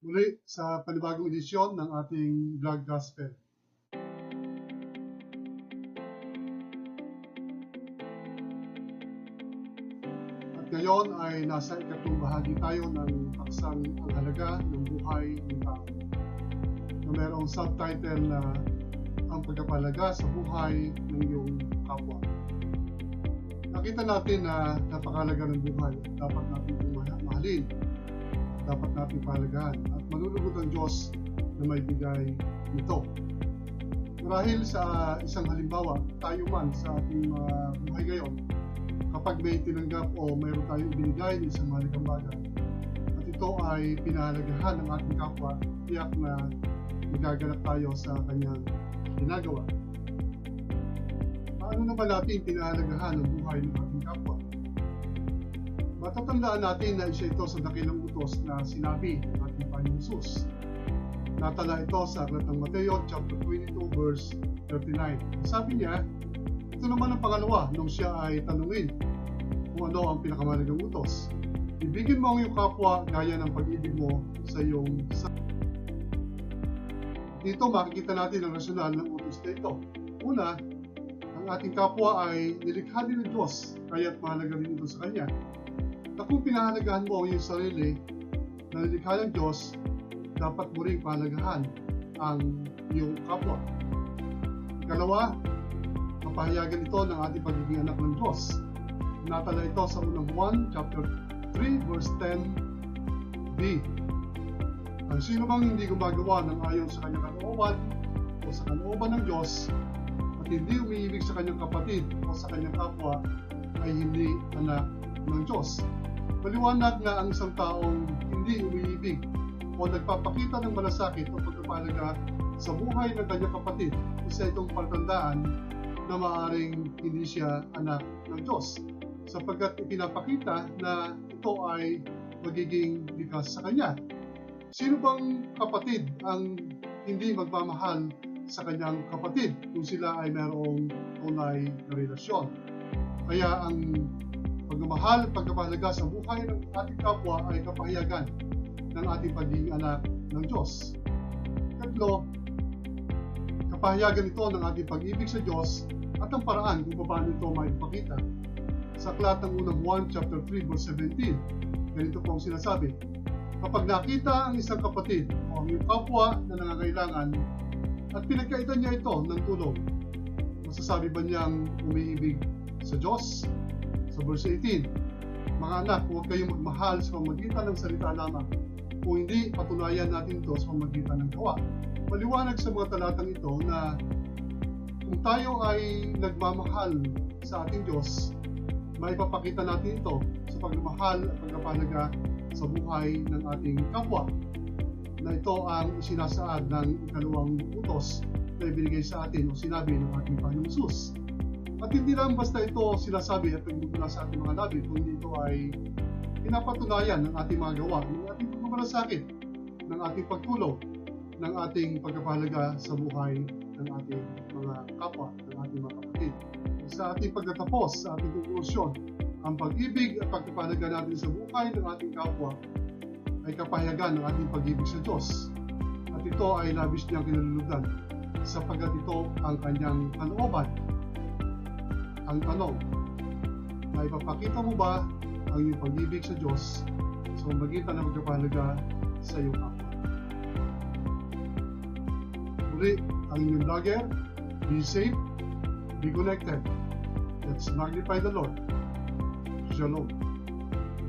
muli sa panibagong edisyon ng ating Vlog Gospel. At ngayon ay nasa ikatlong bahagi tayo ng paksang ang halaga ng buhay ng tao na mayroong subtitle na ang pagkapalaga sa buhay ng iyong kapwa. Nakita natin na napakalaga ng buhay at dapat natin mahalin dapat natin palagahan at malulugod ang Diyos na may bigay nito. Marahil sa isang halimbawa, tayo man sa ating mga buhay ngayon, kapag may tinanggap o mayroon tayong binigay ng isang mahalagang bagay, at ito ay pinahalagahan ng ating kapwa, tiyak na magaganap tayo sa kanyang ginagawa. Paano naman natin pinahalagahan ang buhay ng ating kapwa? Matatandaan natin na isa ito sa dakilang utos na sinabi ng ating Panginoon Jesus. Natala ito sa Aklat ng Mateo chapter 22 verse 39. Sabi niya, ito naman ang pangalawa nung siya ay tanungin kung ano ang pinakamalagang utos. Ibigin mo ang iyong kapwa gaya ng pag-ibig mo sa iyong sa Dito makikita natin ang rasyonal ng utos na ito. Una, ang ating kapwa ay nilikha din ng Diyos, kaya't mahalaga rin ito sa Kanya na kung pinahalagahan mo ang iyong sarili na nilikha ng Diyos, dapat mo rin pahalagahan ang iyong kapwa. Ikalawa, mapahayagan ito ng ating pagiging anak ng Diyos. Natala ito sa unang Juan chapter 3 verse 10b. Ang sino bang hindi gumagawa ng ayon sa kanyang kalooban o sa kalooban ng Diyos at hindi umiibig sa kanyang kapatid o sa kanyang kapwa ay hindi anak ng Diyos. Maliwanag na ang isang taong hindi umiibig o nagpapakita ng malasakit o pagpapalaga sa buhay ng kanyang kapatid, isa itong palatandaan na maaring hindi siya anak ng Diyos sapagkat ipinapakita na ito ay magiging likas sa kanya. Sino bang kapatid ang hindi magmamahal sa kanyang kapatid kung sila ay mayroong tunay na relasyon? Kaya ang pagmamahal at pagkapahalaga sa buhay ng ating kapwa ay kapahayagan ng ating pagiging anak ng Diyos. Katlo, kapahayagan ito ng ating pag-ibig sa Diyos at ang paraan kung paano ito maipakita. Sa aklat ng unang 1 chapter 3 verse 17, ganito po ang sinasabi, Kapag nakita ang isang kapatid o ang iyong kapwa na nangangailangan at pinagkaitan niya ito ng tulong, masasabi ba niyang umiibig sa Diyos? Sa verse 18, Mga anak, huwag kayong magmahal sa pamagitan ng salita lamang. Kung hindi, patunayan natin ito sa pamagitan ng gawa. Maliwanag sa mga talatang ito na kung tayo ay nagmamahal sa ating Diyos, maipapakita natin ito sa pagmamahal at pagkapalaga sa buhay ng ating kapwa na ito ang isinasaad ng ikalawang utos na ibinigay sa atin o sinabi ng ating Panginoon Jesus. At hindi lang basta ito sinasabi at nagmumula sa ating mga labi, kundi ito ay pinapatunayan ng ating mga gawa, ng ating pagmamalasakit, ng ating pagtulong, ng ating pagkapahalaga sa buhay ng ating mga kapwa, ng ating mga kapatid. Sa ating pagtatapos, sa ating konklusyon, ang pag-ibig at pagkapahalaga natin sa buhay ng ating kapwa ay kapahayagan ng ating pag-ibig sa Diyos. At ito ay labis niyang kinalulugan sapagkat ito ang kanyang kalooban. Ang tanong, na ipapakita mo ba ang iyong pag-ibig sa Diyos sa magitan ng pagkapahalaga sa iyong kapwa? Muli, ang inyong vlogger, be safe, be connected. Let's magnify the Lord. Shalom.